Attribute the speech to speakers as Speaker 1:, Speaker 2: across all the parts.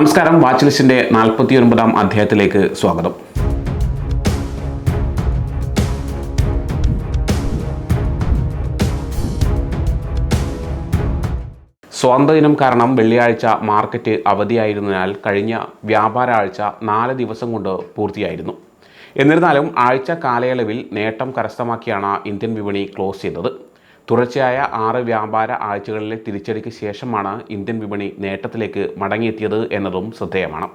Speaker 1: നമസ്കാരം. വാച്ച് ലിസ്റ്റിന്റെ നാൽപ്പത്തി ഒൻപതാം അധ്യായത്തിലേക്ക് സ്വാഗതം. സ്വാതന്ത്ര്യദിനം കാരണം വെള്ളിയാഴ്ച മാർക്കറ്റ് അവധിയായിരുന്നതിനാൽ കഴിഞ്ഞ വ്യാപാര ആഴ്ച നാല് ദിവസം കൊണ്ട് പൂർത്തിയായിരുന്നു. എന്നിരുന്നാലും ആഴ്ച കാലയളവിൽ നേട്ടം കരസ്ഥമാക്കിയാണ് ഇന്ത്യൻ വിപണി ക്ലോസ് ചെയ്തത്. തുടർച്ചയായ ആറ് വ്യാപാര ആഴ്ചകളിലെ തിരിച്ചടിക്ക് ശേഷമാണ് ഇന്ത്യൻ വിപണി നേട്ടത്തിലേക്ക് മടങ്ങിയെത്തിയത് എന്നതും ശ്രദ്ധേയമാണ്.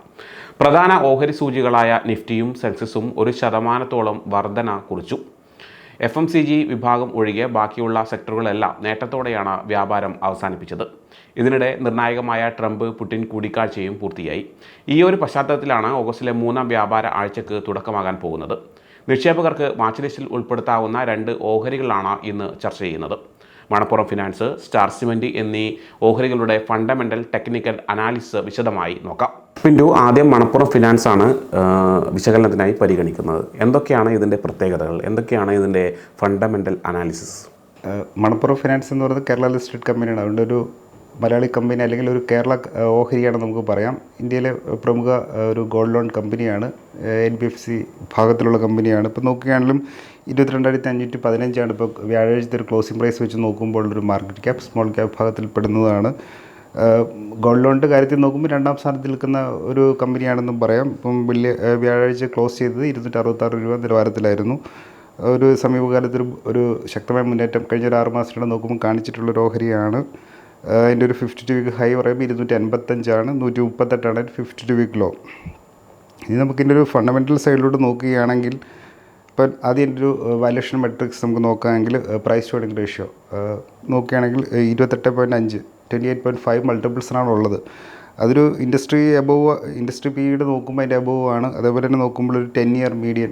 Speaker 1: പ്രധാന ഓഹരി സൂചികളായ നിഫ്റ്റിയും സെൻസസും ഒരു ശതമാനത്തോളം വർധന കുറിച്ചു. എഫ് എം സി ജി വിഭാഗം ഒഴികെ ബാക്കിയുള്ള സെക്ടറുകളെല്ലാം നേട്ടത്തോടെയാണ് വ്യാപാരം അവസാനിപ്പിച്ചത്. ഇതിനിടെ നിർണായകമായ ട്രംപ് പുടിൻ കൂടിക്കാഴ്ചയും പൂർത്തിയായി. ഈ ഒരു പശ്ചാത്തലത്തിലാണ് ഓഗസ്റ്റിലെ മൂന്നാം വ്യാപാര ആഴ്ചക്ക് തുടക്കമാകാൻ പോകുന്നത്. നിക്ഷേപകർക്ക് വാച്ച് ലിസ്റ്റിൽ ഉൾപ്പെടുത്താവുന്ന രണ്ട് ഓഹരികളാണ് ഇന്ന് ചർച്ച ചെയ്യുന്നത്. മണപ്പുറം ഫിനാൻസ് സ്റ്റാർ സിമെന്റ് എന്നീ ഓഹരികളുടെ ഫണ്ടമെന്റൽ ടെക്നിക്കൽ അനാലിസിസ് വിശദമായി നോക്കാം. പിന്റു ആദ്യം മണപ്പുറം ഫിനാൻസ് ആണ് വിശകലനത്തിനായി പരിഗണിക്കുന്നത്. എന്തൊക്കെയാണ് ഇതിന്റെ പ്രത്യേകതകൾ? എന്തൊക്കെയാണ് ഇതിന്റെ ഫണ്ടമെന്റൽ അനാലിസിസ്?
Speaker 2: മണപ്പുറം ഫിനാൻസ് എന്ന് പറയുന്നത് കേരള ലിസ്റ്റഡ് കമ്പനിയാണ്. അതുകൊണ്ട് ഒരു മലയാളി കമ്പനി അല്ലെങ്കിൽ ഒരു കേരള ഓഹരിയാണ് നമുക്ക് പറയാം. ഇന്ത്യയിലെ പ്രമുഖ ഒരു ഗോൾഡ് ലോൺ കമ്പനിയാണ് എൻ ബി എഫ് സി ഭാഗത്തിലുള്ള കമ്പനിയാണ്. ഇപ്പോൾ നോക്കുകയാണെങ്കിലും ഇരുപത്തിരണ്ടായിരത്തി അഞ്ഞൂറ്റി പതിനഞ്ചാണ് ഇപ്പോൾ വ്യാഴാഴ്ചത്തെ ഒരു ക്ലോസിംഗ് പ്രൈസ് വെച്ച് നോക്കുമ്പോൾ ഒരു മാർക്കറ്റ് ക്യാപ്പ് സ്മോൾ ക്യാപ്പ് ഭാഗത്തിൽ പെടുന്നതാണ്. ഗോൾഡ് ലോണിന്റെ കാര്യത്തിൽ നോക്കുമ്പോൾ രണ്ടാം സ്ഥാനത്ത് നിൽക്കുന്ന ഒരു കമ്പനിയാണെന്നും പറയാം. ഇപ്പം വലിയ വ്യാഴാഴ്ച ക്ലോസ് ചെയ്തത് ഇരുന്നൂറ്റി അറുപത്താറ് രൂപ നിലവാരത്തിലായിരുന്നു. ഒരു സമീപകാലത്തൊരു ഒരു ശക്തമായ മുന്നേറ്റം കഴിഞ്ഞ ഒരു ആറ് മാസത്തിനിടെ നോക്കുമ്പോൾ കാണിച്ചിട്ടുള്ള ഒരു ഓഹരിയാണ്. അതിന്റെ ഒരു ഫിഫ്റ്റി ടു വീക്ക് ഹൈ പറയുമ്പോൾ ഇരുന്നൂറ്റി അൻപത്തഞ്ചാണ് നൂറ്റി മുപ്പത്തെട്ടാണ് ഫിഫ്റ്റി ടു വീക്ക് ലോ ഇനി നമുക്കിന്റെ ഒരു ഫണ്ടമെന്റൽ സൈഡിലോട്ട് നോക്കുകയാണെങ്കിൽ ഇപ്പം ആദ്യം എന്റെ ഒരു വാല്യൂഷൻ മെട്രിക്സ് നമുക്ക് നോക്കുകയാണെങ്കിൽ പ്രൈസ് ടു ഏർണിംഗ് റേഷ്യോ നോക്കുകയാണെങ്കിൽ ഇരുപത്തെട്ട് പോയിന്റ് അഞ്ച് ട്വന്റി എയ്റ്റ് പോയിന്റ് ഫൈവ് മൾട്ടിപ്പിൾസിനാണ് ഉള്ളത്. അതൊരു ഇൻഡസ്ട്രി എബോവ് ഇൻഡസ്ട്രി പീരീഡ് നോക്കുമ്പോൾ അതിന്റെ എബോവ് ആണ്. അതേപോലെ തന്നെ നോക്കുമ്പോൾ ഒരു ten year median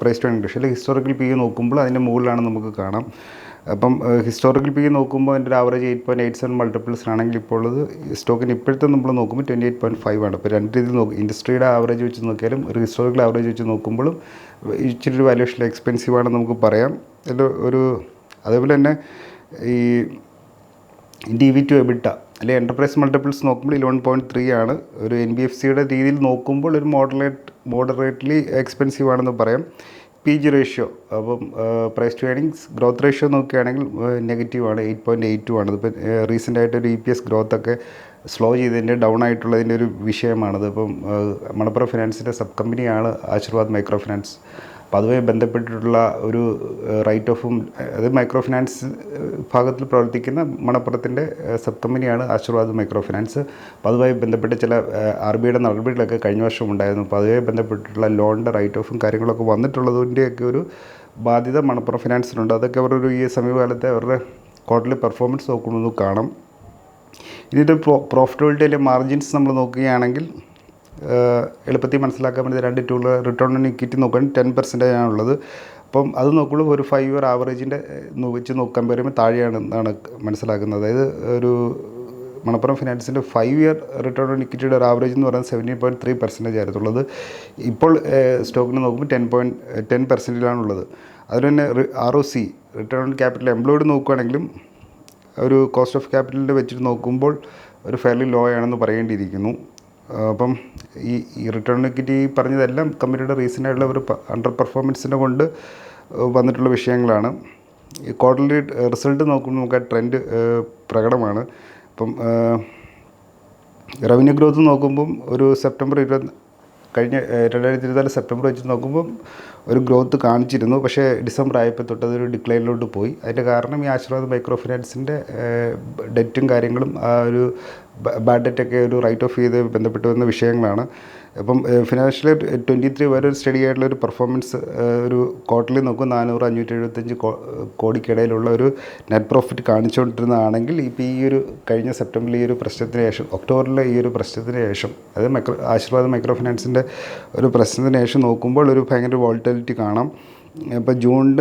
Speaker 2: price to earning ratio അല്ലെങ്കിൽ ഹിസ്റ്റോറിക്കൽ പി നോക്കുമ്പോൾ അതിന്റെ മുകളിലാണ് നമുക്ക് കാണാം. അപ്പം ഹിസ്റ്റോറിക്കൽ പി നോക്കുമ്പോൾ എന്റെ ഒരു average eight point eight seven multiples ആണെങ്കിൽ ഇപ്പോൾ ഉള്ളത് സ്റ്റോക്കിന് ഇപ്പോഴത്തെ നമ്മൾ നോക്കുമ്പോൾ ട്വന്റി എയ്റ്റ് പോയിന്റ് ഫൈവ് ആണ്. അപ്പോൾ രണ്ട് രീതിയിൽ നോക്കും ഇൻഡസ്ട്രിയുടെ ആവറേജ് വെച്ച് നോക്കിയാലും ഒരു ഹിസ്റ്റോറിക്കൽ ആവറേജ് വെച്ച് നോക്കുമ്പോഴും ഇച്ചിരി ഒരു വാല്യൂഷൻ എക്സ്പെൻസീവ് ആണെന്ന് നമുക്ക് പറയാം. അതിൽ ഒരു അതേപോലെ തന്നെ ഈ ഡി വി ടു എബിട്ട അല്ലെങ്കിൽ എന്റർപ്രൈസ് മൾട്ടിപ്പിൾസ് നോക്കുമ്പോൾ ഇലവൻ പോയിന്റ് ത്രീ ആണ്. ഒരു എൻ ബി എഫ് സിയുടെ രീതിയിൽ നോക്കുമ്പോൾ ഒരു മോഡറേറ്റ് മോഡറേറ്റ്ലി എക്സ്പെൻസീവ് ആണെന്ന് പറയാം. പി ജി റേഷ്യോ അപ്പം price to earnings growth ratio നോക്കുകയാണെങ്കിൽ നെഗറ്റീവ് ആണ് എയ്റ്റ് പോയിന്റ് എയ്റ്റ് ടു ആണ്. ഇതിപ്പോൾ റീസെന്റ് ആയിട്ട് ഒരു ഇ പി എസ് ഗ്രോത്ത് ഒക്കെ സ്ലോ ചെയ്തതിന്റെ ഡൗൺ ആയിട്ടുള്ളതിന്റെ ഒരു വിഷയമാണത്. ഏഹ്, മണപ്പുറം ഫിനാൻസിന്റെ സബ് കമ്പനിയാണ് ആശീർവാദ് മൈക്രോ ഫിനാൻസ് അപ്പോൾ അതുമായി ബന്ധപ്പെട്ടിട്ടുള്ള ഒരു റൈറ്റ് ഓഫും അത് മൈക്രോ ഫിനാൻസ് ഭാഗത്തിൽ പ്രവർത്തിക്കുന്ന മണപ്പുറത്തിന്റെ സബ് കമ്പനിയാണ് ആശീർവാദ് മൈക്രോ ഫിനാൻസ് അപ്പോൾ അതുമായി ബന്ധപ്പെട്ട് ചില ആർ ബി ഐയുടെ നടപടികളൊക്കെ കഴിഞ്ഞ വർഷം ഉണ്ടായിരുന്നു. അപ്പോൾ അതുമായി ബന്ധപ്പെട്ടിട്ടുള്ള ലോണിന്റെ റൈറ്റ് ഓഫും കാര്യങ്ങളൊക്കെ വന്നിട്ടുള്ളതിന്റെയൊക്കെ ഒരു ബാധ്യത മണപ്പുറം ഫിനാൻസിനുണ്ട് അതൊക്കെ അവരൊരു ഈ സമീപകാലത്തെ അവരുടെ ക്വാർട്ടർലി പെർഫോമൻസ് നോക്കുന്നത് കാണാം. ഇതിന്റെ പ്രോ പ്രോഫിറ്റബിലിറ്റി അല്ലെങ്കിൽ മാർജിൻസ് നമ്മൾ നോക്കുകയാണെങ്കിൽ എളുപ്പത്തിൽ മനസ്സിലാക്കാൻ വേണ്ടി രണ്ട് ടൂൾ റിട്ടേൺ ഓൺ ഇക്വിറ്റി നോക്കാൻ ടെൻ പെർസെന്റേജ് ആണുള്ളത് അപ്പം അത് നോക്കുമ്പോൾ ഒരു ഫൈവ് ഇയർ ആവറേജിന്റെ വെച്ച് നോക്കാൻ പറയുമ്പോൾ താഴെയാണ് എന്നാണ് മനസ്സിലാക്കുന്നത്. അതായത് ഒരു മണപ്പുറം ഫിനാൻസിന്റെ ഫൈവ് ഇയർ റിട്ടേൺ ഓൺ ഇക്വിറ്റിയുടെ ഒരു ആവറേജ് എന്ന് പറയുന്നത് സെവന്റീൻ പോയിന്റ് ത്രീ പെർസെന്റേജ് ആയിരുന്നുള്ളത് ഇപ്പോൾ സ്റ്റോക്കിന് നോക്കുമ്പോൾ ടെൻ പോയിന്റ് ടെൻ പെർസെന്റിലാണുള്ളത് അതുപോലെ തന്നെ R O C return on capital employed നോക്കുകയാണെങ്കിലും ഒരു കോസ്റ്റ് ഓഫ് ക്യാപിറ്റലിന്റെ വെച്ചിട്ട് നോക്കുമ്പോൾ ഒരു ഫെയർലി ലോ ആണെന്ന് പറയേണ്ടിയിരിക്കുന്നു. അപ്പം ഈ ഈ റിട്ടേൺ ഇക്വിറ്റി പറഞ്ഞതെല്ലാം കമ്പനിയുടെ റീസെന്റ് ആയിട്ടുള്ള ഒരു അണ്ടർ പെർഫോമൻസിനെ കൊണ്ട് വന്നിട്ടുള്ള വിഷയങ്ങളാണ്. ഈ ക്വാർട്ടർലി റിസൾട്ട് നോക്കുമ്പോൾ നമുക്ക് ആ ട്രെൻഡ് പ്രകടമാണ്. അപ്പം റവന്യൂ ഗ്രോത്ത് നോക്കുമ്പം ഒരു സെപ്റ്റംബർ ഇരുപത് കഴിഞ്ഞ രണ്ടായിരത്തി ഇരുപത്തിനാല് സെപ്റ്റംബർ വെച്ച് നോക്കുമ്പം ഒരു ഗ്രോത്ത് കാണിച്ചിരുന്നു. പക്ഷേ ഡിസംബർ ആയപ്പോൾ തൊട്ട് അതൊരു ഡിക്ലൈനിലോട്ട് പോയി. അതിന്റെ കാരണം ഈ ആശീർവാദ് മൈക്രോ ഫിനാൻസിന്റെ ഡെറ്റും കാര്യങ്ങളും ആ ഒരു ബാഡ് ഡെറ്റൊക്കെ ഒരു റൈറ്റ് ഓഫ് ചെയ്ത് ബന്ധപ്പെട്ട് വന്ന വിഷയങ്ങളാണ്. അപ്പം ഫിനാൻഷ്യൽ ട്വന്റി ത്രീ വരെ ഒരു സ്റ്റഡി ആയിട്ടുള്ള ഒരു പെർഫോമൻസ് ഒരു ക്വാർട്ടർലി നോക്കും നാനൂറ് അഞ്ഞൂറ്റി എഴുപത്തഞ്ച് കോടിക്കിടയിലുള്ള ഒരു നെറ്റ് പ്രോഫിറ്റ് കാണിച്ചുകൊണ്ടിരുന്നതാണെങ്കിൽ ഇപ്പോൾ ഈ ഒരു കഴിഞ്ഞ സെപ്റ്റംബറിൽ ഈ ഒരു പ്രശ്നത്തിന് ശേഷം ഒക്ടോബറിലെ ഈ ഒരു പ്രശ്നത്തിന് ശേഷം അത് മൈക്രോ ആശീർവാദ് മൈക്രോ ഫിനാൻസിന്റെ ഒരു പ്രശ്നത്തിന് ശേഷം നോക്കുമ്പോൾ ഒരു ഭയങ്കര വോൾട്ടാലിറ്റി കാണാം. ഇപ്പോൾ ജൂണിൽ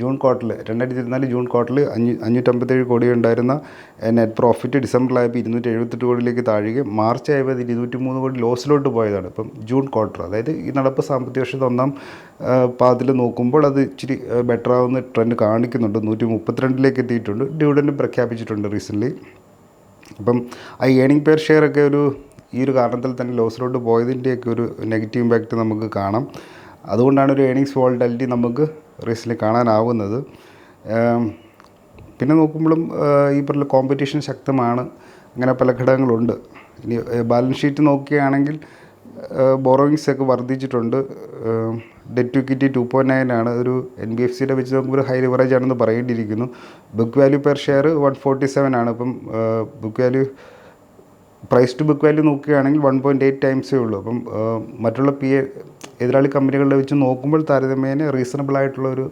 Speaker 2: ജൂൺ ക്വാർട്ടറിൽ രണ്ടായിരത്തി ഇരുപത്തിനാല് ജൂൺ ക്വാർട്ടറിൽ അഞ്ഞൂ അഞ്ഞൂറ്റമ്പത്തേഴ് കോടി ഉണ്ടായിരുന്ന നെറ്റ് പ്രോഫിറ്റ് ഡിസംബറിലായപ്പോൾ ഇരുന്നൂറ്റി എഴുപത്തെട്ട് കോടിയിലേക്ക് താഴുകയും മാർച്ച് ആയപ്പോൾ അതിൽ ഇരുന്നൂറ്റി മൂന്ന് കോടി ലോസിലോട്ട് പോയതാണ്. ഇപ്പം ജൂൺ ക്വാർട്ടർ അതായത് ഈ നടപ്പ് സാമ്പത്തിക വർഷത്തെ ഒന്നാം പാതിൽ നോക്കുമ്പോൾ അത് ഇച്ചിരി ബെറ്റർ ആവുന്ന ട്രെൻഡ് കാണിക്കുന്നുണ്ട്. നൂറ്റി മുപ്പത്തിരണ്ടിലേക്ക് എത്തിയിട്ടുണ്ട്. ഡിവിഡൻഡ് പ്രഖ്യാപിച്ചിട്ടുണ്ട് റീസെന്റ്ലി അപ്പം ആ ഏണിംഗ് പെർ ഷെയർ ഒക്കെ ഒരു ഈ ഒരു കാരണത്തിൽ തന്നെ ലോസിലോട്ട് പോയതിന്റെയൊക്കെ ഒരു നെഗറ്റീവ് ഇമ്പാക്റ്റ് നമുക്ക് കാണാം. അതുകൊണ്ടാണ് ഒരു ഏണിങ്സ് വോൾട്ടാലിറ്റി നമുക്ക് റീസിൽ കാണാനാവുന്നത്. പിന്നെ നോക്കുമ്പോഴും ഈ പറഞ്ഞ കോമ്പറ്റീഷൻ ശക്തമാണ്. അങ്ങനെ പല ഘടകങ്ങളുണ്ട്. ഇനി ബാലൻസ് ഷീറ്റ് നോക്കുകയാണെങ്കിൽ ബോറോയിങ്സ് ഒക്കെ വർദ്ധിച്ചിട്ടുണ്ട്. Debt to equity two point nine ആണ്. ഒരു എൻ ബി എഫ് സിയുടെ വെച്ച് നോക്കുമ്പോൾ ഹൈ ലിവറേജ് ആണെന്ന് പറയേണ്ടിയിരിക്കുന്നു. Book value per share one forty seven ആണ്. ഇപ്പം book value price to book value നോക്കുകയാണെങ്കിൽ വൺ പോയിന്റ് എയ്റ്റ് ടൈംസേ ഉള്ളൂ. അപ്പം മറ്റുള്ള പി എ എതിരാളി കമ്പനികളുടെ വെച്ച് നോക്കുമ്പോൾ താരതമ്യേന റീസണബിൾ ആയിട്ടുള്ള ഒരു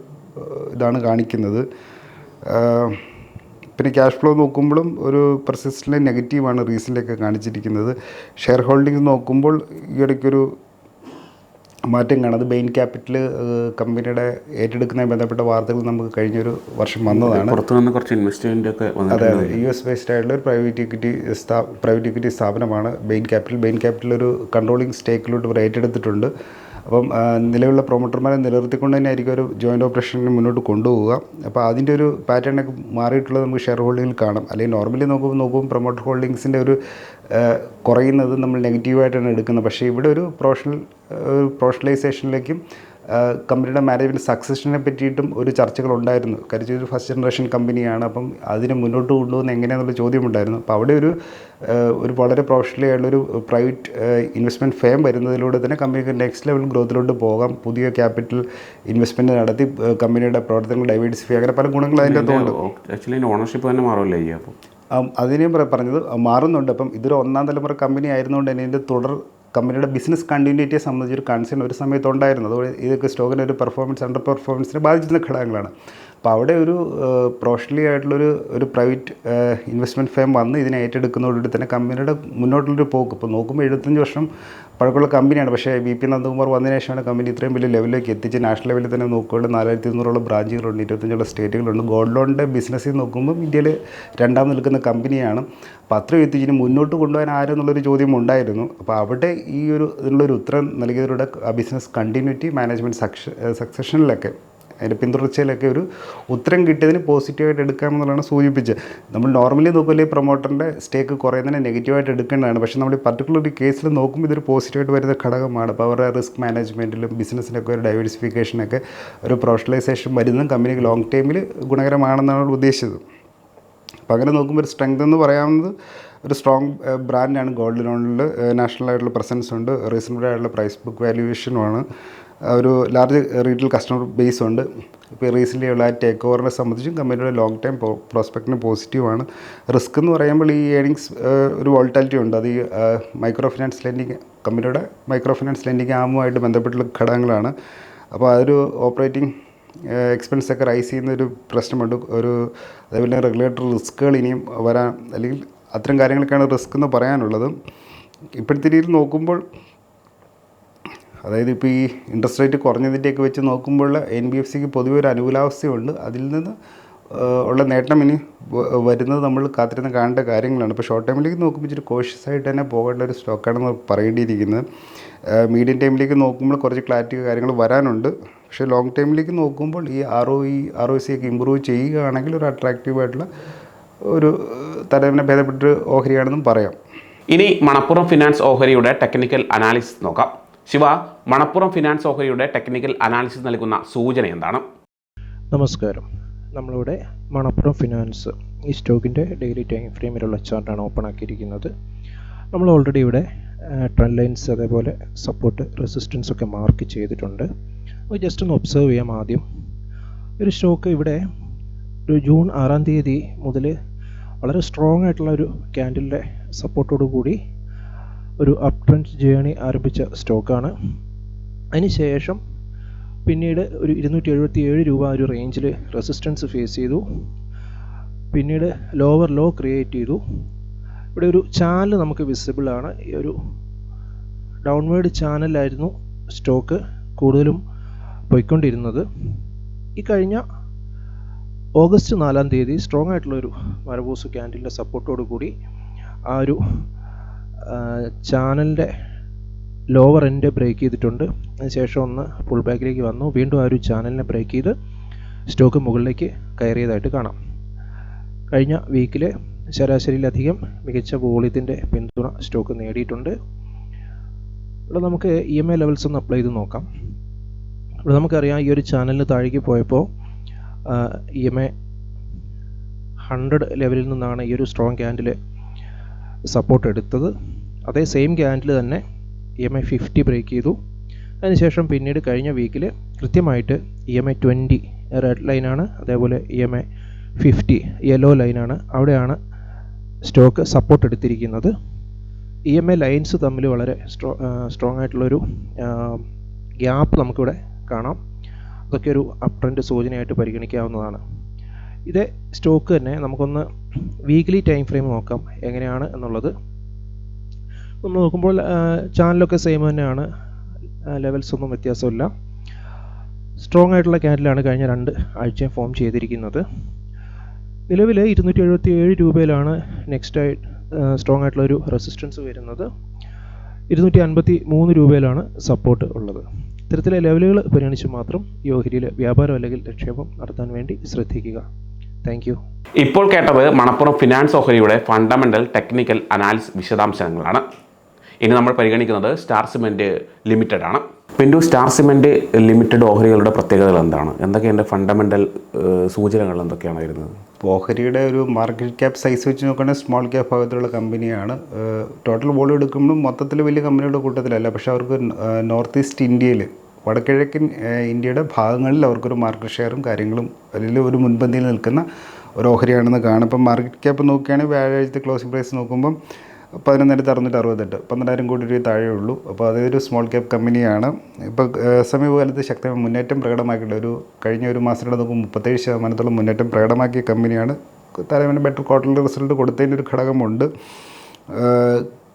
Speaker 2: ഇതാണ് കാണിക്കുന്നത്. പിന്നെ ക്യാഷ് ഫ്ലോ നോക്കുമ്പോഴും ഒരു പെർസിസ്റ്റന്റ് നെഗറ്റീവാണ് റീസണിലൊക്കെ കാണിച്ചിരിക്കുന്നത്. ഷെയർ ഹോൾഡിംഗ് നോക്കുമ്പോൾ ഈ ഇടയ്ക്കൊരു മാറ്റം കാണാം അത് ബെയിൻ ക്യാപിറ്റൽ കമ്പനിയുടെ ഏറ്റെടുക്കുന്നതിന് ബന്ധപ്പെട്ട വാർത്തകൾ നമുക്ക് കഴിഞ്ഞൊരു വർഷം വന്നതാണ്.
Speaker 1: പുറത്തു നിന്ന് കുറച്ച് ഇൻവെസ്റ്റ്മെന്റ് ഒക്കെ
Speaker 2: അതെ അതെ. യു എസ് ബേസ്ഡ് ആയിട്ടുള്ള ഒരു പ്രൈവറ്റ് ഇക്വിറ്റി സ്ഥാ പ്രൈവറ്റ് ഇക്വിറ്റി സ്ഥാപനമാണ് ബെയിൻ ക്യാപിറ്റൽ. ബെയിൻ ക്യാപിറ്റൽ ഒരു കൺട്രോളിംഗ് സ്റ്റേക്കിലോട്ട് ഇവർ ഏറ്റെടുത്തിട്ടുണ്ട്. അപ്പം നിലവിലുള്ള പ്രൊമോട്ടർമാരെ നിലനിർത്തിക്കൊണ്ട് തന്നെ ആയിരിക്കും ഒരു ജോയിന്റ് ഓപ്പറേഷനെ മുന്നോട്ട് കൊണ്ടുപോവുക. അപ്പോൾ അതിന്റെ ഒരു പാറ്റേണൊക്കെ മാറിയിട്ടുള്ളത് നമുക്ക് ഷെയർ ഹോൾഡിങ്ങിൽ കാണാം. അല്ലെങ്കിൽ നോർമലി നോക്കുമ്പോൾ നോക്കുമ്പോൾ പ്രൊമോട്ടർ ഹോൾഡിങ്സിന്റെ ഒരു കുറയുന്നത് നമ്മൾ നെഗറ്റീവായിട്ടാണ് എടുക്കുന്നത്. പക്ഷേ ഇവിടെ ഒരു പ്രൊഫഷണൽ ഒരു പ്രൊഫഷണലൈസേഷനിലേക്കും കമ്പനിയുടെ മാനേജ്മെന്റ് സക്സഷനെ പറ്റിയിട്ടും ഒരു ചർച്ചകളുണ്ടായിരുന്നു. കരിച്ച ഒരു ഫസ്റ്റ് ജനറേഷൻ കമ്പനിയാണ്. അപ്പം അതിനെ മുന്നോട്ട് കൊണ്ടുപോകുന്ന എങ്ങനെയാണെന്നുള്ള ചോദ്യമുണ്ടായിരുന്നു. അപ്പോൾ അവിടെ ഒരു ഒരു വളരെ പ്രൊഫഷണലി ആയിട്ടുള്ളൊരു പ്രൈവറ്റ് ഇൻവെസ്റ്റ്മെന്റ് ഫേം വരുന്നതിലൂടെ തന്നെ കമ്പനിക്ക് നെക്സ്റ്റ് ലെവൽ ഗ്രോത്തിലോട്ട് പോകാം. പുതിയ ക്യാപിറ്റൽ ഇൻവെസ്റ്റ്മെന്റ് നടത്തി കമ്പനിയുടെ പ്രവർത്തനങ്ങൾ ഡൈവേഴ്സിഫൈ അങ്ങനെ പല ഗുണങ്ങൾ അതിന്റെ അകത്തുണ്ട്.
Speaker 1: ആക്ച്വലി ഓണർഷിപ്പ് തന്നെ ചെയ്യുക അപ്പോൾ
Speaker 2: അതിനെയും പറഞ്ഞത് മാറുന്നുണ്ട്. അപ്പം ഇതൊരു ഒന്നാം തലമുറ കമ്പനി ആയിരുന്നുകൊണ്ട് തന്നെ ഇതിന്റെ തുടർ കമ്പനിയുടെ ബിസിനസ് കണ്ടിന്യൂറ്റിയെ സംബന്ധിച്ചൊരു കൺസേൺ ഒരു സമയത്തുണ്ടായിരുന്നു. അതുകൊണ്ട് ഇതൊക്കെ സ്റ്റോക്കിന്റെ ഒരു പെർഫോമൻസ് അണ്ടർ പെർഫോമൻസിനെ ബാധിച്ചിരുന്ന ഘടകങ്ങളാണ്. അപ്പോൾ അവിടെ ഒരു പ്രൊഫഷണലി ആയിട്ടുള്ളൊരു ഒരു പ്രൈവറ്റ് ഇൻവെസ്റ്റ്മെന്റ് ഫേം വന്ന് ഇതിനെ ഏറ്റെടുക്കുന്നതോടുകൂടി തന്നെ കമ്പനിയുടെ മുന്നോട്ടുള്ളൊരു പോക്ക്. ഇപ്പോൾ നോക്കുമ്പോൾ എഴുപത്തഞ്ച് വർഷം പഴക്കമുള്ള കമ്പനിയാണ്. പക്ഷേ വി പി നന്ദകുമാർ വന്നതിന് ശേഷമാണ് കമ്പനി ഇത്രയും വലിയ ലെവലിലേക്ക് എത്തിച്ച് നാഷണൽ ലെവലിൽ തന്നെ നോക്കുകയാണെങ്കിൽ നാലായിരത്തി ഇരുന്നൂറോളം ബ്രാഞ്ചുകളുണ്ട് ഇരുപത്തഞ്ചോളം സ്റ്റേറ്റുകളുണ്ട് ഗോൾഡ് ലോണിന്റെ ബിസിനസ്സിൽ നോക്കുമ്പോൾ ഇന്ത്യയിൽ രണ്ടാം നിൽക്കുന്ന കമ്പനിയാണ്. അപ്പോൾ അത്രയും എത്തിച്ചിന് മുന്നോട്ട് കൊണ്ടുപോകാൻ ആരും എന്നുള്ളൊരു ചോദ്യം ഉണ്ടായിരുന്നു. അപ്പോൾ അവിടെ ഈ ഒരു ഇതിനുള്ളൊരു ഉത്തരം നൽകിയവരുടെ ബിസിനസ് കണ്ടിന്യൂറ്റി മാനേജ്മെന്റ് സക്സ സക്സഷനിലൊക്കെ അതിന്റെ പിന്തുടർച്ചയിലൊക്കെ ഒരു ഉത്തരം കിട്ടിയതിന് പോസിറ്റീവായിട്ട് എടുക്കാമെന്നുള്ളതാണ് സൂചിപ്പിച്ചത്. നമ്മൾ നോർമലി നോക്കില്ലേ പ്രൊമോട്ടറിന്റെ സ്റ്റേക്ക് കുറയുന്നതിനെ നെഗറ്റീവായിട്ട് എടുക്കേണ്ടതാണ്. പക്ഷേ നമ്മൾ ഈ പർട്ടിക്കുലർ ഒരു കേസിൽ നോക്കുമ്പോൾ ഇതൊരു പോസിറ്റീവായിട്ട് വരുന്ന ഘടകമാണ്. അപ്പോൾ അവരുടെ റിസ്ക് മാനേജ്മെന്റിലും ബിസിനസ്സിനൊക്കെ ഒരു ഡൈവേഴ്സിഫിക്കേഷനൊക്കെ ഒരു പ്രൊഫഷണലൈസേഷൻ വരുന്നതും കമ്പനിക്ക് ലോങ് ടൈമിൽ ഗുണകരമാണെന്നാണ് ഉദ്ദേശിച്ചത്. അപ്പോൾ അങ്ങനെ നോക്കുമ്പോൾ ഒരു സ്ട്രെങ്ത് എന്ന് പറയാവുന്നത് ഒരു സ്ട്രോങ് ബ്രാൻഡാണ് ഗോൾഡ് ലോണിൽ നാഷണൽ ആയിട്ടുള്ള പ്രസൻസ് ഉണ്ട്. റീസണബിൾ ആയിട്ടുള്ള പ്രൈസ് ബുക്ക് വാല്യുവേഷനുമാണ് ഒരു ലാർജ് റീറ്റെയിൽ കസ്റ്റമർ ബേസ് ഉണ്ട്. ഇപ്പോൾ റീസെന്റ്ലി ഉള്ള ടേക്ക് ഓവറിനെ സംബന്ധിച്ചും കമ്പനിയുടെ ലോങ് ടൈം പ്രോസ്പെക്റ്റിന് പോസിറ്റീവാണ് റിസ്ക് എന്ന് പറയുമ്പോൾ ഈ ഏണിങ്സ് ഒരു വോൾട്ടാലിറ്റി ഉണ്ട്. അത് ഈ മൈക്രോ ഫിനാൻസ് ലെൻഡിങ് കമ്പനിയുടെ മൈക്രോ ഫിനാൻസ് ലെൻഡിങ് ആമുമായിട്ട് ബന്ധപ്പെട്ടുള്ള ഘടകങ്ങളാണ്. അപ്പോൾ അതൊരു ഓപ്പറേറ്റിംഗ് എക്സ്പെൻസ് ഒക്കെ റൈസ് ചെയ്യുന്ന ഒരു പ്രശ്നമുണ്ട്. ഒരു അതേപോലെ റെഗുലേറ്ററി റിസ്ക്കുകൾ ഇനിയും വരാൻ അല്ലെങ്കിൽ അത്തരം കാര്യങ്ങളൊക്കെയാണ് റിസ്ക് എന്ന് പറയാനുള്ളത്. ഇപ്പോഴത്തെ രീതിയിൽ നോക്കുമ്പോൾ അതായത് ഇപ്പോൾ ഈ ഇൻട്രസ്റ്റ് റേറ്റ് കുറഞ്ഞതിന്റെയൊക്കെ വെച്ച് നോക്കുമ്പോൾ എൻ ബി എഫ് സിക്ക് പൊതുവെ ഒരു അനുകൂലാവസ്ഥയുണ്ട് അതിൽ നിന്ന് ഉള്ള നേട്ടം ഇനി വരുന്നത് നമ്മൾ കാത്തിരുന്ന് കാണേണ്ട കാര്യങ്ങളാണ്. ഇപ്പോൾ ഷോർട്ട് ടൈമിലേക്ക് നോക്കുമ്പോൾ ഇച്ചിരി കോഷ്യസ് ആയിട്ട് തന്നെ പോകേണ്ട ഒരു സ്റ്റോക്കാണെന്ന് പറയേണ്ടിയിരിക്കുന്നത് മീഡിയം ടൈമിലേക്ക് നോക്കുമ്പോൾ കുറച്ച് ക്ലാരിറ്റി കാര്യങ്ങൾ വരാനുണ്ട്. പക്ഷേ ലോങ് ടൈമിലേക്ക് നോക്കുമ്പോൾ ഈ R O E R O C ഒക്കെ ഇമ്പ്രൂവ് ചെയ്യുകയാണെങ്കിൽ ഒരു അട്രാക്റ്റീവ് ആയിട്ടുള്ള ഒരു തലവിനെ ഭേദപ്പെട്ട് ഓഹരിയാണെന്നും പറയാം.
Speaker 1: ഇനി മണപ്പുറം ഫിനാൻസ് ഓഹരിയുടെ ടെക്നിക്കൽ അനാലിസിസ് നോക്കാം. ശിവ മണപ്പുറം ഫിനാൻസ് ഓഹരിയുടെ ടെക്നിക്കൽ അനാലിസിസ് നൽകുന്ന സൂചന എന്താണ്?
Speaker 3: നമസ്കാരം. നമ്മളിവിടെ മണപ്പുറം ഫിനാൻസ് ഈ സ്റ്റോക്കിന്റെ ഡെയിലി ടൈം ഫ്രെയിമിലുള്ള ചാർട്ടാണ് ഓപ്പൺ ആക്കിയിരിക്കുന്നത്. നമ്മൾ ഓൾറെഡി ഇവിടെ ട്രെൻഡ് ലൈൻസ് അതേപോലെ സപ്പോർട്ട് റെസിസ്റ്റൻസ് ഒക്കെ മാർക്ക് ചെയ്തിട്ടുണ്ട്. അപ്പോൾ ജസ്റ്റ് ഒന്ന് ഒബ്സർവ് ചെയ്യാം ആദ്യം. ഒരു സ്റ്റോക്ക് ഇവിടെ ഒരു ജൂൺ ആറാം തീയതി മുതൽ വളരെ സ്ട്രോങ് ആയിട്ടുള്ള ഒരു ക്യാൻഡിലിന്റെ സപ്പോർട്ടോടു കൂടി ഒരു അപ് ട്രെൻഡ് ജേണി ആരംഭിച്ച സ്റ്റോക്കാണ് അതിനുശേഷം പിന്നീട് ഒരു ഇരുന്നൂറ്റി എഴുപത്തി ഏഴ് രൂപ ഒരു റേഞ്ചിൽ റെസിസ്റ്റൻസ് ഫേസ് ചെയ്തു. പിന്നീട് ലോവർ ലോ ക്രിയേറ്റ് ചെയ്തു. ഇവിടെ ഒരു ചാനൽ നമുക്ക് വിസിബിൾ ആണ്. ഈ ഒരു ഡൗൺവേർഡ് ചാനലായിരുന്നു സ്റ്റോക്ക് കൂടുതലും പോയിക്കൊണ്ടിരുന്നത്. ഈ കഴിഞ്ഞ ഓഗസ്റ്റ് നാലാം തീയതി സ്ട്രോങ് ആയിട്ടുള്ളൊരു മരബൂസ് ക്യാൻഡിലിന്റെ സപ്പോർട്ടോടു കൂടി ആ ഒരു ചാനലിന്റെ ലോവർ എൻഡ് ബ്രേക്ക് ചെയ്തിട്ടുണ്ട്. അതിനുശേഷം ഒന്ന് ഫുൾ ബാക്കിലേക്ക് വന്നു. വീണ്ടും ആ ഒരു ചാനലിനെ ബ്രേക്ക് ചെയ്ത് സ്റ്റോക്ക് മുകളിലേക്ക് കയറിയതായിട്ട് കാണാം. കഴിഞ്ഞ വീക്കിൽ ശരാശരിയിലധികം മികച്ച വോളിയത്തിന്റെ പിന്തുണ സ്റ്റോക്ക് നേടിയിട്ടുണ്ട്. ഇവിടെ നമുക്ക് ഇ എം ഐ ലെവൽസ് ഒന്ന് അപ്ലൈ ചെയ്ത് നോക്കാം. ഇവിടെ നമുക്കറിയാം ഈ ഒരു ചാനലിന് താഴേക്ക് പോയപ്പോൾ ഇ എം ഐ ഹൺഡ്രഡ് ലെവലിൽ നിന്നാണ് ഈ ഒരു സ്ട്രോങ് ക്യാൻഡിൽ സപ്പോർട്ട് എടുത്തത്. അതേ സെയിം ക്യാൻഡിൽ തന്നെ E M I fifty break ചെയ്തു. അതിനുശേഷം പിന്നീട് കഴിഞ്ഞ വീക്കിൽ കൃത്യമായിട്ട് E M I twenty red ലൈനാണ് അതേപോലെ E M I fifty yellow ലൈനാണ് അവിടെയാണ് സ്റ്റോക്ക് സപ്പോർട്ട് എടുത്തിരിക്കുന്നത്. ഇ എം ഐ ലൈൻസ് തമ്മിൽ വളരെ സ്ട്രോ സ്ട്രോങ് ആയിട്ടുള്ളൊരു ഗ്യാപ്പ് നമുക്കിവിടെ കാണാം. അതൊക്കെ ഒരു അപ് ട്രെൻഡ് സൂചനയായിട്ട് പരിഗണിക്കാവുന്നതാണ്. ഇതേ സ്റ്റോക്ക് തന്നെ നമുക്കൊന്ന് വീക്ക്ലി ടൈം ഫ്രെയിം നോക്കാം എങ്ങനെയാണ് എന്നുള്ളത്. നമ്മൾ നോക്കുമ്പോൾ ചാനലൊക്കെ സെയിം തന്നെയാണ്. ലെവൽസ് ഒന്നും വ്യത്യാസമില്ല. സ്ട്രോങ് ആയിട്ടുള്ള ക്യാൻഡിലാണ് കഴിഞ്ഞ രണ്ട് ആഴ്ചയും ഫോം ചെയ്തിരിക്കുന്നത്. നിലവിൽ ഇരുന്നൂറ്റി എഴുപത്തി ഏഴ് രൂപയിലാണ് നെക്സ്റ്റ് ആയി സ്ട്രോങ് ആയിട്ടുള്ള ഒരു റെസിസ്റ്റൻസ് വരുന്നത്. ഇരുന്നൂറ്റി അൻപത്തി മൂന്ന് രൂപയിലാണ് സപ്പോർട്ട് ഉള്ളത്. ഇത്തരത്തിലെ ലെവലുകൾ പരിഗണിച്ച് മാത്രം യോഹരിയിൽ വ്യാപാരം അല്ലെങ്കിൽ നിക്ഷേപം നടത്താൻ വേണ്ടി ശ്രദ്ധിക്കുക. താങ്ക് യു
Speaker 1: ഇപ്പോൾ കേട്ടത് മണപ്പുറം ഫിനാൻസ് ഓഹരിയുടെ ഫണ്ടമെന്റൽ ടെക്നിക്കൽ അനാലിസ് വിശദാംശങ്ങളാണ്. ഇനി നമ്മൾ പരിഗണിക്കുന്നത് സ്റ്റാർ സിമെന്റ് ലിമിറ്റഡ് ആണ്. പിന്നീട് സ്റ്റാർ സിമെന്റ് ലിമിറ്റഡ് ഓഹരികളുടെ പ്രത്യേകതകൾ എന്താണ്? എന്തൊക്കെയാണ് ഫണ്ടമെന്റൽ സൂചനകൾ എന്തൊക്കെയാണ് വരുന്നത്?
Speaker 2: ഇപ്പോൾ ഓഹരിയുടെ ഒരു മാർക്കറ്റ് ക്യാപ് സൈസ് വെച്ച് നോക്കുകയാണെങ്കിൽ സ്മോൾ ക്യാപ് ഭാഗത്തുള്ള കമ്പനിയാണ് ടോട്ടൽ വോളിയം എടുക്കുമ്പോഴും മൊത്തത്തിൽ വലിയ കമ്പനിയുടെ കൂട്ടത്തിലല്ല. പക്ഷേ അവർക്ക് നോർത്ത് ഈസ്റ്റ് ഇന്ത്യയിൽ വടക്കിഴക്കൻ ഇന്ത്യയുടെ ഭാഗങ്ങളിൽ അവർക്കൊരു മാർക്കറ്റ് ഷെയറും കാര്യങ്ങളും അതിൽ ഒരു മുൻപന്തിയിൽ നിൽക്കുന്ന ഒരു ഓഹരിയാണെന്ന് കാണും. ഇപ്പം മാർക്കറ്റ് ക്യാപ്പ് നോക്കുകയാണെങ്കിൽ വ്യാഴാഴ്ചത്തെ ക്ലോസിംഗ് പ്രൈസ് നോക്കുമ്പം പതിനൊന്നായിരത്തി അറുന്നൂറ്റി അറുപത്തെട്ട് പന്ത്രണ്ടായിരം കോടി രൂപ താഴെ ഉള്ളൂ. അപ്പോൾ അതൊരു സ്മോൾ ക്യാപ്പ് കമ്പനിയാണ് ഇപ്പോൾ സമീപകാലത്ത് ശക്തമായ മുന്നേറ്റം പ്രകടമാക്കിയിട്ടുള്ള ഒരു കഴിഞ്ഞ ഒരു മാസത്തിലൂടെ നോക്കുമ്പോൾ മുപ്പത്തേഴ് ശതമാനത്തോളം മുന്നേറ്റം പ്രകടമാക്കിയ കമ്പനിയാണ് താരതമ്യം ബെറ്റർ ക്വാർട്ടർലി റിസൾട്ട് കൊടുത്തതിന്റെ ഒരു ഘടകമുണ്ട്.